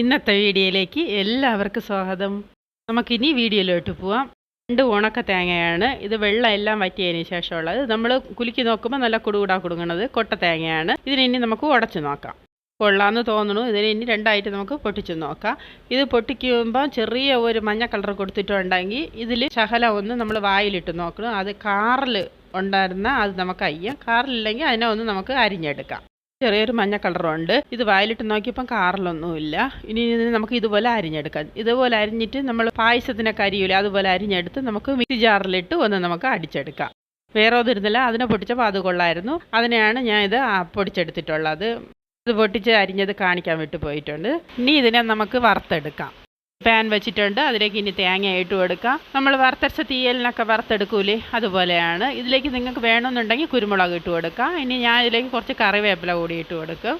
ഇന്നത്തെ വീഡിയോയിലേക്ക് എല്ലാവർക്കും സ്വാഗതം. നമുക്കിനി വീഡിയോയിലോട്ട് പോവാം. രണ്ട് ഉണക്ക തേങ്ങയാണ്. ഇത് വെള്ളം എല്ലാം വറ്റിയതിന് ശേഷമുള്ളത്. നമ്മൾ കുലുക്കി നോക്കുമ്പോൾ നല്ല കുടുകൂടാ കുടുങ്ങണത് കൊട്ട തേങ്ങയാണ്. ഇതിനെ നമുക്ക് ഉടച്ചു നോക്കാം. കൊള്ളാമെന്ന് തോന്നുന്നു. ഇതിനെ രണ്ടായിട്ട് നമുക്ക് പൊട്ടിച്ചു നോക്കാം. ഇത് പൊട്ടിക്കുമ്പോൾ ചെറിയ ഒരു മഞ്ഞ കളർ കൊടുത്തിട്ടുണ്ടെങ്കിൽ ഇതിൽ ശകലം ഒന്ന് നമ്മൾ വായിലിട്ട് നോക്കണം. അത് കാറിൽ ഉണ്ടായിരുന്ന അത് നമുക്ക് അയ്യാം കാറിലില്ലെങ്കിൽ അതിനെ ഒന്ന് നമുക്ക് അരിഞ്ഞെടുക്കാം. ചെറിയൊരു മഞ്ഞ കളറുണ്ട്. ഇത് വായിലിട്ട് നോക്കിയപ്പം കാറിലൊന്നുമില്ല. ഇനി നമുക്ക് ഇതുപോലെ അരിഞ്ഞെടുക്കാം. ഇതുപോലെ അരിഞ്ഞിട്ട് നമ്മൾ പായസത്തിനൊക്കെ അരിയൂല അതുപോലെ അരിഞ്ഞെടുത്ത് നമുക്ക് മിക്സി ജാറിലിട്ട് ഒന്ന് നമുക്ക് അടിച്ചെടുക്കാം. വേറെ ഒന്നിരുന്നില്ല അതിനെ പൊട്ടിച്ചപ്പോൾ അത് കൊള്ളായിരുന്നു. അതിനെയാണ് ഞാൻ ഇത് പൊടിച്ചെടുത്തിട്ടുള്ളത്. ഇത് പൊട്ടിച്ച് അരിഞ്ഞത് കാണിക്കാൻ വിട്ടു പോയിട്ടുണ്ട്. ഇനി ഇതിനെ നമുക്ക് വറുത്തെടുക്കാം. പാൻ വെച്ചിട്ടുണ്ട്. അതിലേക്ക് ഇനി തേങ്ങ ഇട്ട് കൊടുക്കാം. നമ്മൾ വറുത്തരച്ച തീയലിനൊക്കെ വറുത്തെടുക്കൂലേ? അതുപോലെയാണ്. ഇതിലേക്ക് നിങ്ങൾക്ക് വേണമെന്നുണ്ടെങ്കിൽ കുരുമുളക് ഇട്ട് കൊടുക്കാം. ഇനി ഞാൻ ഇതിലേക്ക് കുറച്ച് കറിവേപ്പില കൂടി ഇട്ട് കൊടുക്കും.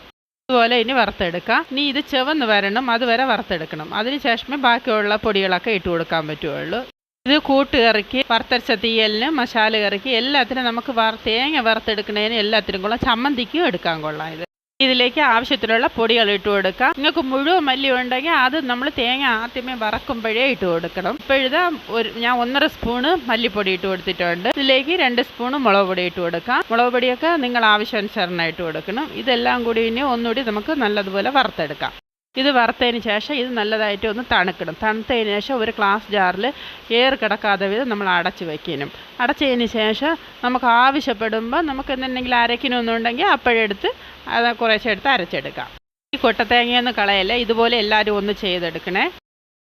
അതുപോലെ ഇനി വറുത്തെടുക്കാം. ഇനി ഇത് ചുവന്ന് വരണം. അതുവരെ വറുത്തെടുക്കണം. അതിന് ശേഷമേ ബാക്കിയുള്ള പൊടികളൊക്കെ ഇട്ട് കൊടുക്കാൻ പറ്റുള്ളൂ. ഇത് കൂട്ടുകറിക്ക് വറുത്തരച്ച തീയലിന് മസാല കറിക്ക് എല്ലാത്തിനും നമുക്ക് തേങ്ങ വറുത്തെടുക്കുന്നതിന് എല്ലാത്തിനും കൊള്ളാം ചമ്മന്തിക്കും എടുക്കാൻ കൊള്ളാം ഇത്. ഇതിലേക്ക് ആവശ്യത്തിലുള്ള പൊടികൾ ഇട്ട് കൊടുക്കാം നിങ്ങൾക്ക് മുഴുവൻ മല്ലി ഉണ്ടെങ്കിൽ അത് നമ്മൾ തേങ്ങ ആദ്യമേ വറക്കുമ്പോഴേ ഇട്ട് കൊടുക്കണം. ഇപ്പോഴിത് ഒരു ഞാൻ ഒന്നര സ്പൂണ് മല്ലിപ്പൊടി ഇട്ട് കൊടുത്തിട്ടുണ്ട്. ഇതിലേക്ക് രണ്ട് സ്പൂണ് മുളക് പൊടി ഇട്ട് കൊടുക്കാം മുളക് പൊടിയൊക്കെ നിങ്ങൾ ആവശ്യാനുസരണം ഇട്ട് കൊടുക്കണം. ഇതെല്ലാം കൂടി ഇനി ഒന്നുകൂടി നമുക്ക് നല്ലതുപോലെ വറുത്തെടുക്കാം. ഇത് വറുത്തതിന് ശേഷം ഇത് നല്ലതായിട്ട് ഒന്ന് തണുക്കണം. തണുത്തതിന് ശേഷം ഒരു ഗ്ലാസ് ജാറിൽ എയർ കിടക്കാതെ വിധം നമ്മൾ അടച്ച് വയ്ക്കണം അടച്ചതിന് ശേഷം നമുക്ക് ആവശ്യപ്പെടുമ്പോൾ നമുക്ക് എന്തെങ്കിലും അരയ്ക്കണമെന്നുണ്ടെങ്കിൽ അപ്പോഴെടുത്ത് അത് കുറേശ്ശെ എടുത്ത് അരച്ചെടുക്കാം. ഈ കൊട്ടത്തേങ്ങയൊന്നും കളയല്ലേ? ഇതുപോലെ എല്ലാവരും ഒന്ന് ചെയ്തെടുക്കണേ.